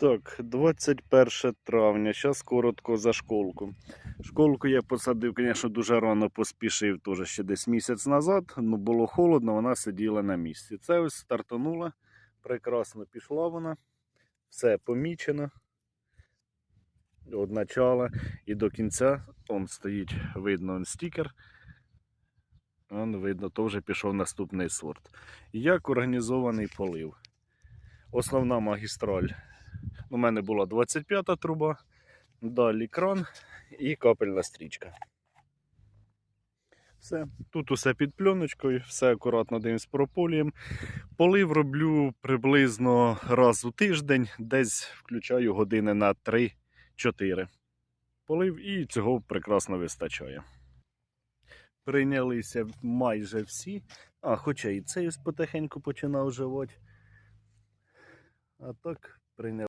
Так, 21 травня, зараз коротко за школку. Школку я посадив, звісно, дуже рано поспішив, теж ще десь місяць назад, ну було холодно, вона сиділа на місці. Це ось стартанула, прекрасно пішла вона, все помічено. Від начала і до кінця он стоїть, видно он стікер. Он видно, то вже пішов наступний сорт. Як організований полив? Основна магістраль у мене була 25-та труба, далі кран і капельна стрічка. Все. Тут усе під пленочкою, все акуратно дивимось прополієм. Полив роблю приблизно раз у тиждень, десь включаю години на 3-4. Полив і цього прекрасно вистачає. Прийнялися майже всі, а хоча і цей потихеньку починав живати. А так прийняв.